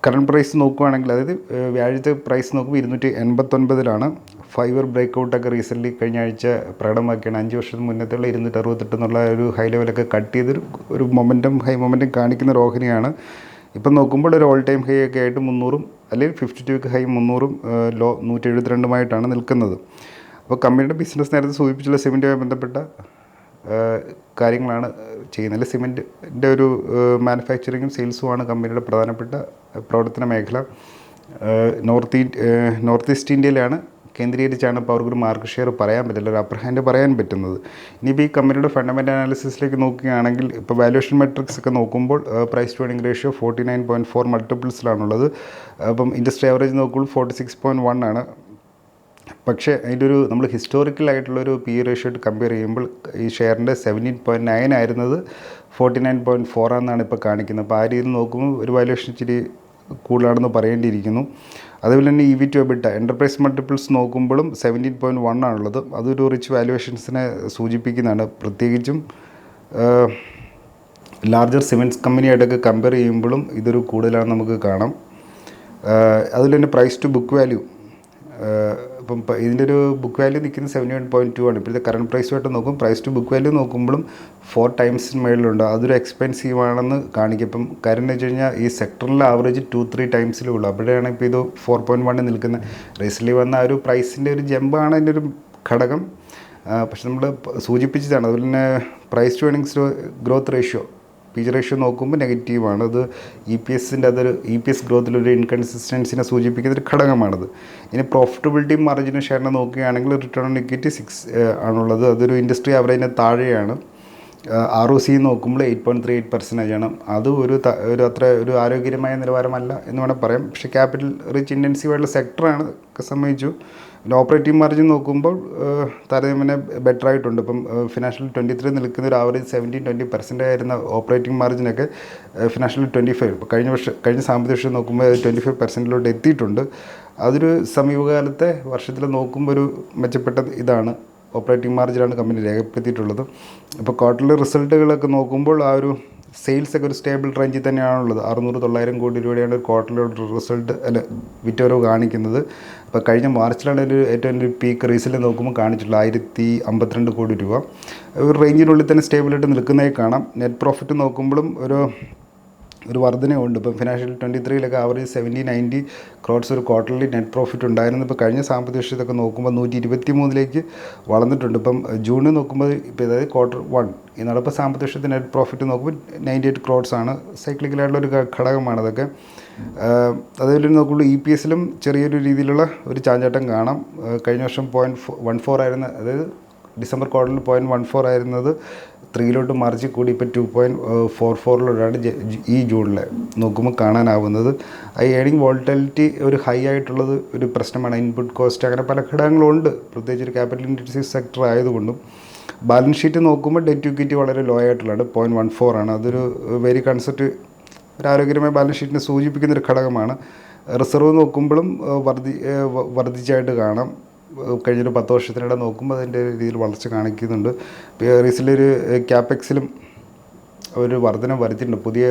Speaker 2: കറണ്ട് പ്രൈസ് നോക്കുകയാണെങ്കിൽ അതായത് വ്യാഴത്തെ പ്രൈസ് നോക്കുമ്പോൾ ഇരുന്നൂറ്റി എൺപത്തൊൻപതിലാണ്. ഫൈബർ ബ്രേക്ക് ഔട്ടൊക്കെ റീസെന്റ്ലി കഴിഞ്ഞ ആഴ്ച പ്രകടമാക്കിയാണ്. അഞ്ച് വർഷത്തിന് മുന്നത്തുള്ള ഇരുന്നൂറ്റി അറുപത്തെട്ട് എന്നുള്ള ഒരു ഹൈ ലെവലൊക്കെ കട്ട് ചെയ്തൊരു ഒരു മൊമെന്റം ഹൈ മൊമെന്റം കാണിക്കുന്ന രോഹിണിയാണ്. ഇപ്പം നോക്കുമ്പോൾ ഒരു ഓൾ ടൈം ഹൈ ഒക്കെ ആയിട്ട് മുന്നൂറും അല്ലെങ്കിൽ ഫിഫ്റ്റി ടു ഹൈ മുന്നൂറും ലോ നൂറ്റി എഴുപത്തിരണ്ടുമായിട്ടാണ് നിൽക്കുന്നത്. അപ്പോൾ കമ്പനിയുടെ ബിസിനസ് നേരത്തെ സൂചിപ്പിച്ചുള്ള സിമെന്റുമായി ബന്ധപ്പെട്ട കാര്യങ്ങളാണ് ചെയ്യുന്നത്. അല്ലെങ്കിൽ സിമെന്റിന്റെ ഒരു മാനുഫാക്ചറിങ്ങും സെയിൽസുമാണ് കമ്പനിയുടെ പ്രധാനപ്പെട്ട പ്രവർത്തന മേഖല. നോർത്ത് നോർത്ത് ഈസ്റ്റ് ഇന്ത്യയിലാണ് കേന്ദ്രീകരിച്ചാണ് ഇപ്പോൾ അവർക്കൊരു മാർക്ക് ഷെയർ പറയാൻ പറ്റില്ല ഒരു അപ്പർ ഹാൻഡ് പറയാൻ പറ്റുന്നത്. ഇനിയിപ്പോൾ ഈ കമ്പനിയുടെ ഫണ്ടമെന്റൽ അനാലിസിസിലേക്ക് നോക്കുകയാണെങ്കിൽ ഇപ്പോൾ വാല്യുവേഷൻ മെട്രിക്സ് ഒക്കെ നോക്കുമ്പോൾ price to earning ratio forty nine point four മൾട്ടിപ്പിൾസിലാണുള്ളത് അപ്പം ഇൻഡസ്ട്രി ആവറേജ് നോക്കുമ്പോൾ ഫോർട്ടി സിക്സ് പോയിന്റ് വൺ ആണ്. പക്ഷേ അതിന്റെ ഒരു നമ്മൾ ഹിസ്റ്റോറിക്കൽ ആയിട്ടുള്ളൊരു പി റേഷ്യോ ആയിട്ട് കമ്പയർ ചെയ്യുമ്പോൾ ഈ ഷെയറിന്റെ സെവന്റീൻ പോയിന്റ് നയൻ ആയിരുന്നത് ഫോർട്ടി നയൻ പോയിന്റ് ഫോർ ആണെന്നാണ് ഇപ്പോൾ കാണിക്കുന്നത്. അപ്പോൾ ആ രീതിയിൽ നോക്കുമ്പോൾ ഒരു വാല്യുവേഷൻ ഇച്ചിരി കൂടുതലാണെന്ന് പറയേണ്ടിയിരിക്കുന്നു. അതുപോലെ തന്നെ E V to EBITDA enterprise multiples നോക്കുമ്പോഴും സെവന്റീൻ പോയിന്റ് വൺ ആണുള്ളത്. അതൊരു റിച്ച് വാല്യുവേഷൻസിനെ സൂചിപ്പിക്കുന്നതാണ്. പ്രത്യേകിച്ചും ലാർജർ സിമെന്റ്സ് കമ്പനിയായിട്ടൊക്കെ കമ്പയർ ചെയ്യുമ്പോഴും ഇതൊരു കൂടുതലാണ് നമുക്ക് കാണാം. അതിൽ തന്നെ പ്രൈസ് ടു ബുക്ക് വാല്യൂ ഇപ്പം ഇതിന്റെ ഒരു ബുക്ക് വാല്യൂ നിൽക്കുന്നത് സെവന്റി വൺ പോയിന്റ് ടു ആണ്. ഇപ്പോഴത്തെ കറണ്ട് പ്രൈസുമായിട്ട് നോക്കും. പ്രൈസ് ടു ബുക്ക് വാല്യൂ നോക്കുമ്പോഴും ഫോർ ടൈംസിന് മേളിലുണ്ട്. അതൊരു എക്സ്പെൻസീവ് ആണെന്ന് കാണിക്കും. ഇപ്പം കാര്യം എന്ന് വെച്ച് കഴിഞ്ഞാൽ ഈ സെക്ടറിൽ ആവറേജ് ടു ത്രീ ടൈംസിലേ ഉള്ളൂ. അവിടെയാണ് ഇപ്പോൾ ഇത് ഫോർ പോയിന്റ് വണ്ണിൽ നിൽക്കുന്നത് റീസെന്റ്ലി വന്ന ആ ഒരു പ്രൈസിന്റെ ഒരു ജമ്പാണ് അതിന്റെ ഒരു ഘടകം. പക്ഷെ നമ്മൾ സൂചിപ്പിച്ചതാണ്. അതുപോലെ തന്നെ price to earnings growth ratio P G ratio നോക്കുമ്പോൾ നെഗറ്റീവാണ് അത് ഇ പി എസിന്റെ അതൊരു ഇ പി എസ് ഗ്രോത്തിലൊരു ഇൻകൺസിസ്റ്റൻസിനെ സൂചിപ്പിക്കുന്ന ഒരു ഘടകമാണത്. ഇനി പ്രോഫിറ്റബിലിറ്റി മാർജിനും ഷെയറിനെ നോക്കുകയാണെങ്കിൽ റിട്ടേൺ ഓൺ ഇക്വിറ്റി സിക്സ് ആണുള്ളത്. അതൊരു ഇൻഡസ്ട്രി ആവറേജിന് താഴെയാണ്. ആർ ഒ സി നോക്കുമ്പോൾ eight point three eight percentage ആണ്. അത് ഒരു ഒരു അത്ര ഒരു ആരോഗ്യകരമായ നിലവാരമല്ല എന്ന് വേണമെങ്കിൽ പറയാം പക്ഷേ ക്യാപിറ്റൽ റിച്ച് ഇന്റൻസീവായിട്ടുള്ള സെക്ടറാണ് സംബന്ധിച്ചു. പിന്നെ ഓപ്പറേറ്റീവ് മാർജിൻ നോക്കുമ്പോൾ താരതമ്യേന ബെറ്റർ ആയിട്ടുണ്ട്. ഇപ്പം ഫിനാൻഷ്യൽ ട്വന്റി ത്രീ നിൽക്കുന്ന ഒരു ആവറേജ് സെവന്റീൻ ട്വന്റി പെർസെന്റ് ആയിരുന്ന ഓപ്പറേറ്റിംഗ് മാർജിനൊക്കെ ഫിനാൻഷ്യൽ ട്വന്റി ഫൈവ് കഴിഞ്ഞ വർഷം കഴിഞ്ഞ സാമ്പത്തിക വർഷം നോക്കുമ്പോൾ ട്വന്റി ഫൈവ് പെർസെന്റിലോട്ട് എത്തിയിട്ടുണ്ട്. അതൊരു സമീപകാലത്തെ വർഷത്തിൽ നോക്കുമ്പോൾ ഒരു മെച്ചപ്പെട്ട ഇതാണ്. ഓപ്പറേറ്റിംഗ് മാർജിനാണ് കമ്പനി രേഖപ്പെടുത്തിയിട്ടുള്ളത്. ഇപ്പോൾ ക്വാർട്ടർലി റിസൾട്ടുകളൊക്കെ നോക്കുമ്പോൾ ആ ഒരു സെയിൽസ് ഒക്കെ ഒരു സ്റ്റേബിൾ റേഞ്ചിൽ തന്നെയാണുള്ളത്. അറുന്നൂറ് തൊള്ളായിരം കോടി രൂപയാണ് ഒരു ക്വാർട്ടർലി റിസൾട്ട് അല്ല വിറ്റവരവ് കാണിക്കുന്നത്. അപ്പോൾ കഴിഞ്ഞ മാർച്ചിലാണ് ഒരു ഏറ്റവും ഒരു പീക്ക് റീസിൽ നോക്കുമ്പോൾ കാണിച്ചിട്ടുള്ളത് ആയിരത്തി അമ്പത്തിരണ്ട് കോടി രൂപ. ഒരു റേഞ്ചിനുള്ളിൽ തന്നെ സ്റ്റേബിളായിട്ട് നിൽക്കുന്നതായി കാണാം. നെറ്റ് പ്രോഫിറ്റ് നോക്കുമ്പോഴും ഒരു ഒരു വർധനയുണ്ട്. ഇപ്പം ഫിനാൻഷ്യൽ ട്വന്റി ത്രീയിലൊക്കെ ആവറേജ് സെവന്റി നയന്റി ക്രോഡ്സ് ഒരു ക്വാർട്ടർലി നെറ്റ് പ്രോഫിറ്റ് ഉണ്ടായിരുന്നു. ഇപ്പോൾ കഴിഞ്ഞ സാമ്പത്തിക വർഷത്തൊക്കെ നോക്കുമ്പോൾ നൂറ്റി ഇരുപത്തി മൂന്നിലേക്ക് വളർന്നിട്ടുണ്ട്. ഇപ്പം ജൂണിൽ നോക്കുമ്പോൾ ഇപ്പോൾ അതായത് ക്വാർട്ടർ വൺ ഈ നടപ്പ് സാമ്പത്തിക വർഷത്തെ നെറ്റ് പ്രോഫിറ്റ് നോക്കുമ്പോൾ നയന്റി എയ്റ്റ് ക്രോഡ്സ് ആണ് സൈക്ലിക്കലായിട്ടുള്ള ഒരു ഘടകമാണ് അതൊക്കെ. അതേ അതേപോലെ നോക്കുമ്പോൾ ഇ പി എസിലും ചെറിയൊരു രീതിയിലുള്ള ഒരു ചാഞ്ചാട്ടം കാണാം. കഴിഞ്ഞ വർഷം പോയിന്റ് വൺ ഫോർ ആയിരുന്ന അതായത് ഡിസംബർ ക്വാർട്ടറിൽ പോയിന്റ് വൺ ഫോർ ആയിരുന്നത് ത്രീയിലോട്ട് മറിച്ച് കൂടി ഇപ്പോൾ ടു പോയിന്റ് ഫോർ ഫോറിലോട്ടാണ് ഈ ജൂണിൽ നോക്കുമ്പോൾ കാണാനാവുന്നത്. ആ ഏണിംഗ് വോൾട്ടാലിറ്റി ഒരു ഹൈ ആയിട്ടുള്ളത് ഒരു പ്രശ്നമാണ്. ഇൻപുട്ട് കോസ്റ്റ് അങ്ങനെ പല ഘടകങ്ങളുണ്ട്. പ്രത്യേകിച്ച് ഒരു ക്യാപിറ്റൽ ഇന്റൻസീവ് സെക്ടർ ആയതുകൊണ്ടും. ബാലൻസ് ഷീറ്റ് നോക്കുമ്പോൾ ഡെറ്റ് ഇക്വിറ്റി വളരെ ലോ ആയിട്ടുള്ളതാണ്. പോയിന്റ് വൺ ഫോർ ആണ്. അതൊരു വെരി കൺസെപ്റ്റ് ഒരു ആരോഗ്യകരമായ ബാലൻസ് ഷീറ്റിനെ സൂചിപ്പിക്കുന്ന ഒരു ഘടകമാണ്. റിസർവ് നോക്കുമ്പോഴും വർദ്ധി വർദ്ധിച്ചായിട്ട് കാണാം. കഴിഞ്ഞൊരു പത്ത് വർഷത്തിനിടെ നോക്കുമ്പോൾ അതിന്റെ രീതിയിൽ വളർച്ച കാണിക്കുന്നുണ്ട്. റീസെന്റ് ഒരു ക്യാപെക്സിലും ഒരു വർധനം വരുത്തിയിട്ടുണ്ട് പുതിയ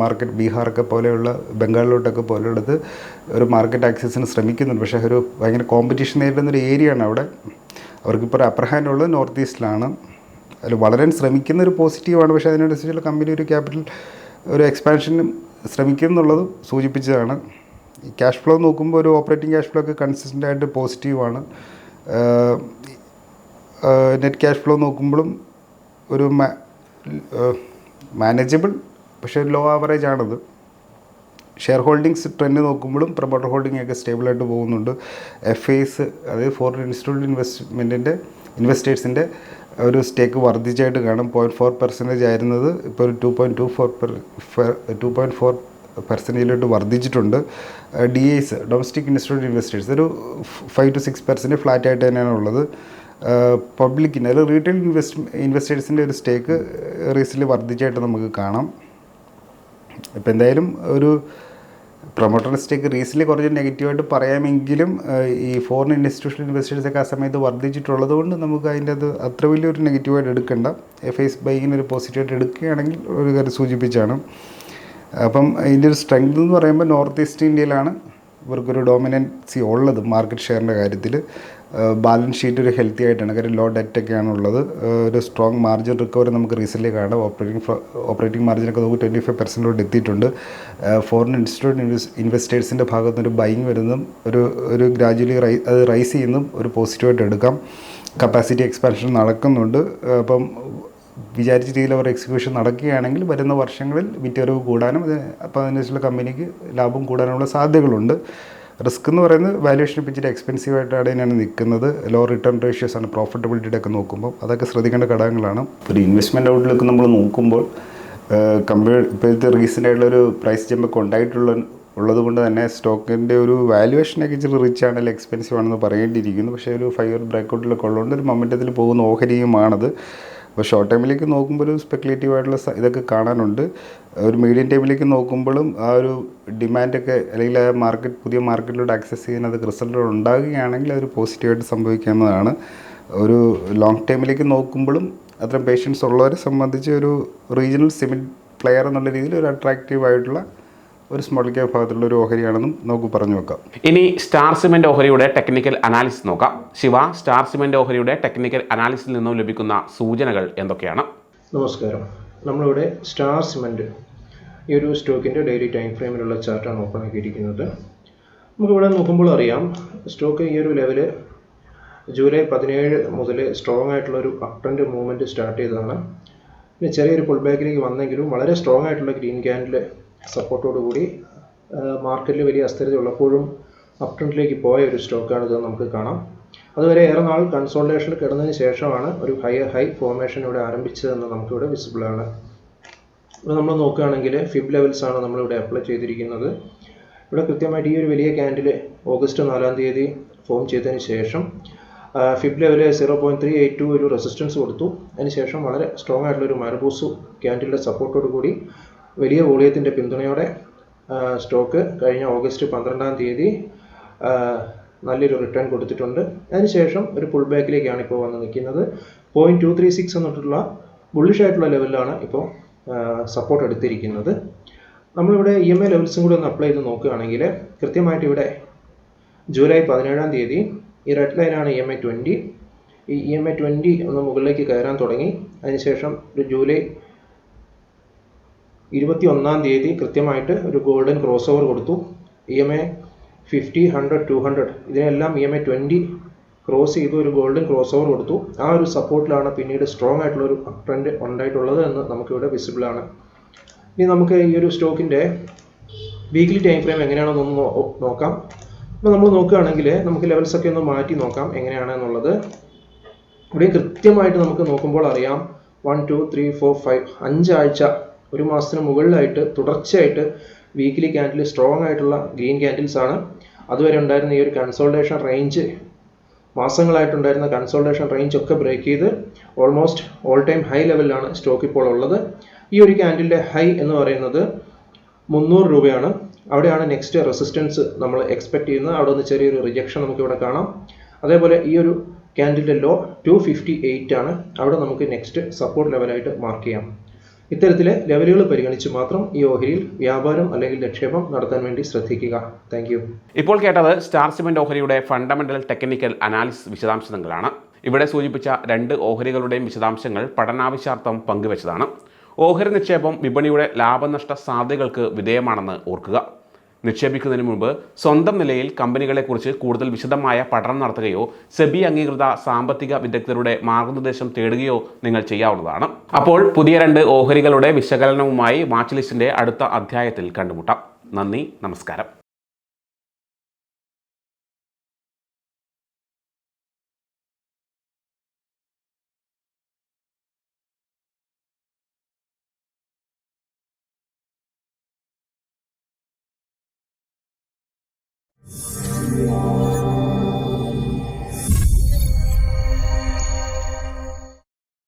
Speaker 2: മാർക്കറ്റ് ബീഹാറൊക്കെ പോലെയുള്ള ബംഗാളിലോട്ടൊക്കെ പോലെയുള്ളത് ഒരു മാർക്കറ്റ് ആക്സസിന് ശ്രമിക്കുന്നുണ്ട്. പക്ഷേ ഒരു ഭയങ്കര കോമ്പറ്റീഷൻ നേരിടുന്ന ഒരു ഏരിയയാണ് അവിടെ. അവർക്കിപ്പോൾ ഒരു അപ്പർ ഹാൻഡ് ഉള്ളത് നോർത്ത് ഈസ്റ്റിലാണ് അതിൽ വളരാൻ ശ്രമിക്കുന്ന ഒരു പോസിറ്റീവാണ് പക്ഷേ അതിനനുസരിച്ചുള്ള കമ്പനി ഒരു ക്യാപിറ്റൽ ഒരു എക്സ്പാൻഷനും ശ്രമിക്കുന്നുള്ളത് സൂചിപ്പിച്ചതാണ്. ക്യാഷ് ഫ്ലോ നോക്കുമ്പോൾ ഒരു ഓപ്പറേറ്റിംഗ് ക്യാഷ് ഫ്ലോ ഒക്കെ കൺസിസ്റ്റന്റ് ആയിട്ട് പോസിറ്റീവാണ് നെറ്റ് ക്യാഷ് ഫ്ലോ നോക്കുമ്പോഴും ഒരു മാനേജബിൾ പക്ഷേ ലോ ആവറേജ് ആണത്. ഷെയർ ഹോൾഡിങ്സ് ട്രെൻഡ് നോക്കുമ്പോഴും പ്രൊമോട്ടർ ഹോൾഡിംഗ് ഒക്കെ സ്റ്റേബിളായിട്ട് പോകുന്നുണ്ട്. എഫ് ഐസ് അതായത് ഫോർ ഇൻസ്റ്റിറ്റ്യൂട്ട് ഇൻവെസ്റ്റ്മെന്റിന്റെ ഇൻവെസ്റ്റേഴ്സിന്റെ ഒരു സ്റ്റേക്ക് വർദ്ധിച്ചായിട്ട് കാണും. പോയിന്റ് ഫോർ പെർസെന്റേജ് ആയിരുന്നത് ഇപ്പോൾ ഒരു two point two four two point four പെർസെന്റേജിലോട്ട് വർദ്ധിച്ചിട്ടുണ്ട്. D S domestic institute investors ഒരു five two six percent flat ആയിട്ട് തന്നെയാണ് ഉള്ളത്. പബ്ലിക്കിന്റെ അതായത് റീറ്റെയിൽ ഇൻവെസ്റ്റ് ഇൻവെസ്റ്റേഴ്സിന്റെ ഒരു സ്റ്റേക്ക് റീസെന്റ് വർദ്ധിച്ചായിട്ട് നമുക്ക് കാണാം. ഇപ്പം എന്തായാലും ഒരു പ്രൊമോട്ടർ സ്റ്റേക്ക് റീസെന്റ് കുറച്ച് നെഗറ്റീവായിട്ട് പറയാമെങ്കിലും ഈ ഫോറിൻ ഇൻസ്റ്റിറ്റ്യൂഷണൽ ഇൻവെസ്റ്റേഴ്സൊക്കെ ആ സമയത്ത് വർദ്ധിച്ചിട്ടുള്ളത് കൊണ്ട് നമുക്ക് അതിന്റെ അത് അത്ര വലിയൊരു നെഗറ്റീവായിട്ട് എടുക്കേണ്ട. എഫ് ഐസ് ബൈക്കിന് ഒരു പോസിറ്റീവായിട്ട് എടുക്കുകയാണെങ്കിൽ ഒരു കാര്യം സൂചിപ്പിച്ചാണ്. അപ്പം ഇതിന്റെ ഒരു സ്ട്രെങ്ത് എന്ന് പറയുമ്പോൾ നോർത്ത് ഈസ്റ്റ് ഇന്ത്യയിലാണ് ഇവർക്കൊരു ഡോമിനൻസി ഉള്ളത് മാർക്കറ്റ് ഷെയറിന്റെ കാര്യത്തിൽ. ബാലൻസ് ഷീറ്റ് ഒരു ഹെൽത്തി ആയിട്ടാണ്. കാര്യം ലോ ഡെറ്റ് ഒക്കെയാണ് ഉള്ളത്. ഒരു സ്ട്രോങ് മാർജിൻ റിക്കവറി നമുക്ക് റീസെന്റ്ലി കാണാം. ഓപ്പറേറ്റിംഗ് ഓപ്പറേറ്റിംഗ് മാർജിനൊക്കെ നമുക്ക് ട്വന്റി ഫൈവ് പെർസെന്റോട് എത്തിയിട്ടുണ്ട്. ഫോറിൻ ഇൻസ്റ്റിറ്റ്യൂട്ട് ഇൻവെസ്റ്റേഴ്സിന്റെ ഭാഗത്ത് ഒരു ബൈങ് വരുന്നതും ഒരു ഒരു ഗ്രാജുവലി റൈ അത് റൈസ് ചെയ്യുന്നതും ഒരു പോസിറ്റീവായിട്ട് എടുക്കാം. കപ്പാസിറ്റി എക്സ്പാൻഷൻ നടക്കുന്നുണ്ട്. അപ്പം വിചാരിച്ച രീതിയിൽ അവർ എക്സിക്യൂഷൻ നടക്കുകയാണെങ്കിൽ വരുന്ന വർഷങ്ങളിൽ വിറ്ററിവ് കൂടാനും അത് അപ്പോൾ അതിനനുസരിച്ചുള്ള കമ്പനിക്ക് ലാഭം കൂടാനുള്ള സാധ്യതകളുണ്ട്. റിസ്ക് എന്ന് പറയുന്നത് വാല്യുവേഷൻ ഇച്ചിരി എക്സ്പെൻസീവ് ആയിട്ടാണ് തന്നെയാണ് നിൽക്കുന്നത്. ലോ റിട്ടേൺ റേഷ്യോസ് ആണ് പ്രോഫിറ്റബിലിറ്റിയുടെ ഒക്കെ നോക്കുമ്പോൾ അതൊക്കെ ശ്രദ്ധിക്കേണ്ട ഘടകങ്ങളാണ്. ഒരു ഇൻവെസ്റ്റ്മെന്റ് ഔട്ട്ലുക്ക് നമ്മൾ നോക്കുമ്പോൾ കമ്പയർ ഇപ്പോഴത്തെ റീസെന്റ് ആയിട്ടുള്ളൊരു പ്രൈസ് ജമ്പൊക്കെ ഉണ്ടായിട്ടുള്ള ഉള്ളത് കൊണ്ട് തന്നെ സ്റ്റോക്കിന്റെ ഒരു വാല്യുവേഷനൊക്കെ ഇച്ചിരി റിച്ച് ആണെങ്കിൽ എക്സ്പെൻസീവ് ആണെന്ന് പറയേണ്ടിയിരിക്കുന്നു. പക്ഷേ ഒരു ഫൈവ് ഇയർ ബ്രേക്കൗട്ടിലൊക്കെ ഉള്ളതുകൊണ്ട് ഒരു മൊമെന്റത്തിൽ പോകുന്ന ഓഹരിയുമാണത്. അപ്പോൾ ഷോർട്ട് ടൈമിലേക്ക് നോക്കുമ്പോൾ ഒരു സ്പെക്കുലേറ്റീവ് ആയിട്ടുള്ള ഇതൊക്കെ കാണാനുണ്ട്. ഒരു മീഡിയം ടൈമിലേക്ക് നോക്കുമ്പോഴും ആ ഒരു ഡിമാൻഡൊക്കെ അല്ലെങ്കിൽ ആ മാർക്കറ്റ് പുതിയ മാർക്കറ്റിലോട്ട് ആക്സസ് ചെയ്യുന്ന അത് റിസൾട്ടുകൾ ഉണ്ടാകുകയാണെങ്കിൽ അതൊരു പോസിറ്റീവായിട്ട് സംഭവിക്കാവുന്നതാണ്. ഒരു ലോങ് ടൈമിലേക്ക് നോക്കുമ്പോഴും അത്തരം പേഷ്യൻസ് ഉള്ളവരെ സംബന്ധിച്ച് ഒരു റീജിയണൽ സിമിറ്റ് പ്ലെയർ എന്നുള്ള രീതിയിൽ ഒരു അട്രാക്റ്റീവ് ആയിട്ടുള്ള ഒരു സ്മോൾ ക്യാപ് ഭാഗത്തുള്ള ഒരു ഓഹരിയാണെന്നും നമുക്ക് പറഞ്ഞു വെക്കാം.
Speaker 1: ഇനി സ്റ്റാർ സിമെന്റ് ഓഹരിയുടെ ടെക്നിക്കൽ അനാലിസിസ് നോക്കാം. ശിവ സ്റ്റാർ സിമെന്റ് ഓഹരിയുടെ ടെക്നിക്കൽ അനാലിസിൽ നിന്നും ലഭിക്കുന്ന സൂചനകൾ എന്തൊക്കെയാണ്?
Speaker 3: നമസ്കാരം. നമ്മളിവിടെ സ്റ്റാർ സിമെന്റ് ഈ ഒരു സ്റ്റോക്കിന്റെ ഡെയിലി ടൈം ഫ്രെയിമിലുള്ള ചാർട്ടാണ് ഓപ്പൺ ആക്കിയിരിക്കുന്നത്. നമുക്കിവിടെ നോക്കുമ്പോൾ അറിയാം സ്റ്റോക്ക് ഈ ഒരു ലെവൽ ജൂലൈ പതിനേഴ് മുതൽ സ്ട്രോങ് ആയിട്ടുള്ള ഒരു അപ് ട്രെൻഡ് മൂവ്മെന്റ് സ്റ്റാർട്ട് ചെയ്തതാണ്. പിന്നെ ചെറിയൊരു പുൾ ബാക്കിലേക്ക് വന്നെങ്കിലും വളരെ സ്ട്രോങ് ആയിട്ടുള്ള ഗ്രീൻ ക്യാൻഡിൽ സപ്പോർട്ടോടുകൂടി മാർക്കറ്റിൽ വലിയ അസ്ഥിരത ഉള്ളപ്പോഴും അപ് ട്രെൻഡിലേക്ക് പോയ ഒരു സ്റ്റോക്കാണിത് നമുക്ക് കാണാം. അതുവരെ ഏറെ നാൾ കൺസോൾട്ടേഷനിൽ കിടന്നതിന് ശേഷമാണ് ഒരു ഹൈ ഹൈ ഫോർമേഷൻ ഇവിടെ ആരംഭിച്ചതെന്ന് നമുക്കിവിടെ വിസിബിൾ ആണ്. ഇവിടെ നമ്മൾ നോക്കുകയാണെങ്കിൽ ഫിബ് ലെവൽസ് ആണ് നമ്മളിവിടെ അപ്ലൈ ചെയ്തിരിക്കുന്നത്. ഇവിടെ കൃത്യമായിട്ട് ഈ ഒരു വലിയ ക്യാൻഡിൽ ഓഗസ്റ്റ് നാലാം തീയതി ഫോം ചെയ്തതിന് ശേഷം fib level zero point three eight two ഒരു റെസിസ്റ്റൻസ് കൊടുത്തു. അതിനുശേഷം വളരെ സ്ട്രോങ് ആയിട്ടുള്ള ഒരു മരബൂസു ക്യാൻഡിലിന്റെ സപ്പോർട്ടോട് കൂടി വലിയ വോളിയത്തിന്റെ പിന്തുണയോടെ സ്റ്റോക്ക് കഴിഞ്ഞ ഓഗസ്റ്റ് പന്ത്രണ്ടാം തീയതി നല്ലൊരു റിട്ടേൺ കൊടുത്തിട്ടുണ്ട്. അതിനുശേഷം ഒരു പുൾ ബാക്കിലേക്കാണ് ഇപ്പോൾ വന്ന് നിൽക്കുന്നത്. പോയിന്റ് ടു ത്രീ സിക്സ് എന്നിട്ടുള്ള ബുള്ളിഷ് ആയിട്ടുള്ള ലെവലിലാണ് ഇപ്പോൾ സപ്പോർട്ട് എടുത്തിരിക്കുന്നത്. നമ്മളിവിടെ ഇ എം ഐ ലെവൽസും കൂടി ഒന്ന് അപ്ലൈ ചെയ്ത് നോക്കുകയാണെങ്കിൽ കൃത്യമായിട്ട് ഇവിടെ ജൂലൈ പതിനേഴാം തീയതി ഈ റെഡ് ലൈനാണ് ഇ എം ഐ ട്വന്റി ഈ ഇ എം ഐ ട്വന്റി ഒന്ന് മുകളിലേക്ക് കയറാൻ തുടങ്ങി. അതിനുശേഷം ഒരു ജൂലൈ ഇരുപത്തി ഒന്നാം തീയതി കൃത്യമായിട്ട് ഒരു ഗോൾഡൻ ക്രോസ് ഓവർ കൊടുത്തു. E M A fifty hundred two hundred ഇതിനെല്ലാം E M A twenty cross ചെയ്ത് ഒരു ഗോൾഡൻ ക്രോസ് ഓവർ കൊടുത്തു. ആ ഒരു സപ്പോർട്ടിലാണ് പിന്നീട് സ്ട്രോങ് ആയിട്ടുള്ള ഒരു ട്രെൻഡ് ഉണ്ടായിട്ടുള്ളത് എന്ന് നമുക്കിവിടെ വിസിബിൾ ആണ്. ഇനി നമുക്ക് ഈ ഒരു സ്റ്റോക്കിന്റെ വീക്ക്ലി ടൈം ഫ്രെയിം എങ്ങനെയാണെന്നൊന്ന് നോക്കാം. അപ്പോൾ നമ്മൾ നോക്കുകയാണെങ്കിൽ നമുക്ക് ലെവൽസ് ഒക്കെ ഒന്ന് മാറ്റി നോക്കാം എങ്ങനെയാണ് എന്നുള്ളത് ഇവിടെയും കൃത്യമായിട്ട് നമുക്ക് നോക്കുമ്പോൾ അറിയാം. One two three four five അഞ്ചാഴ്ച ഒരു മാസത്തിന് മുകളിലായിട്ട് തുടർച്ചയായിട്ട് വീക്കിലി ക്യാൻഡിൽ സ്ട്രോങ് ആയിട്ടുള്ള ഗ്രീൻ ക്യാൻഡിൽസ് ആണ്. അതുവരെ ഉണ്ടായിരുന്ന ഈ ഒരു കൺസോൾട്ടേഷൻ റേഞ്ച് മാസങ്ങളായിട്ടുണ്ടായിരുന്ന കൺസോൾട്ടേഷൻ റേഞ്ച് ഒക്കെ ബ്രേക്ക് ചെയ്ത് ഓൾമോസ്റ്റ് ഓൾ ടൈം ഹൈ ലെവലിലാണ് സ്റ്റോക്ക് ഇപ്പോൾ ഉള്ളത്. ഈ ഒരു ക്യാൻഡിലിന്റെ ഹൈ എന്ന് പറയുന്നത് മുന്നൂറ് രൂപയാണ്. അവിടെയാണ് നെക്സ്റ്റ് റെസിസ്റ്റൻസ് നമ്മൾ എക്സ്പെക്ട് ചെയ്യുന്നത്. അവിടെ നിന്ന് ചെറിയൊരു റിജക്ഷൻ നമുക്കിവിടെ കാണാം. അതേപോലെ ഈ ഒരു ക്യാൻഡിലിന്റെ ലോ ടു ഫിഫ്റ്റി എയ്റ്റ് ആണ്. അവിടെ നമുക്ക് നെക്സ്റ്റ് സപ്പോർട്ട് ലെവലായിട്ട് മാർക്ക് ചെയ്യാം. ഇത്തരത്തിലെ ലെവലുകൾ പരിഗണിച്ച് മാത്രം ഈ ഓഹരിയിൽ വ്യാപാരം അല്ലെങ്കിൽ നിക്ഷേപം നടത്താൻ വേണ്ടി ശ്രദ്ധിക്കുക. താങ്ക്
Speaker 1: ഇപ്പോൾ കേട്ടത് സ്റ്റാർ സിമെന്റ് ഓഹരിയുടെ ഫണ്ടമെന്റൽ ടെക്നിക്കൽ അനാലിസിസ് വിശദാംശങ്ങളാണ് ഇവിടെ സൂചിപ്പിച്ച രണ്ട് ഓഹരികളുടെയും വിശദാംശങ്ങൾ പഠനാവശ്യാർത്ഥം പങ്കുവച്ചതാണ്. ഓഹരി നിക്ഷേപം വിപണിയുടെ ലാഭനഷ്ട സാധ്യതകൾക്ക് വിധേയമാണെന്ന് ഓർക്കുക. നിക്ഷേപിക്കുന്നതിന് മുമ്പ് സ്വന്തം നിലയിൽ കമ്പനികളെക്കുറിച്ച് കൂടുതൽ വിശദമായ പഠനം നടത്തുകയോ സെബി അംഗീകൃത സാമ്പത്തിക വിദഗ്ധരുടെ മാർഗനിർദ്ദേശം തേടുകയോ നിങ്ങൾ ചെയ്യാവുന്നതാണ്. അപ്പോൾ പുതിയ രണ്ട് ഓഹരികളുടെ വിശകലനവുമായി വാച്ച് ലിസ്റ്റിന്റെ അടുത്ത അധ്യായത്തിൽ കണ്ടുമുട്ടാം. നന്ദി നമസ്കാരം.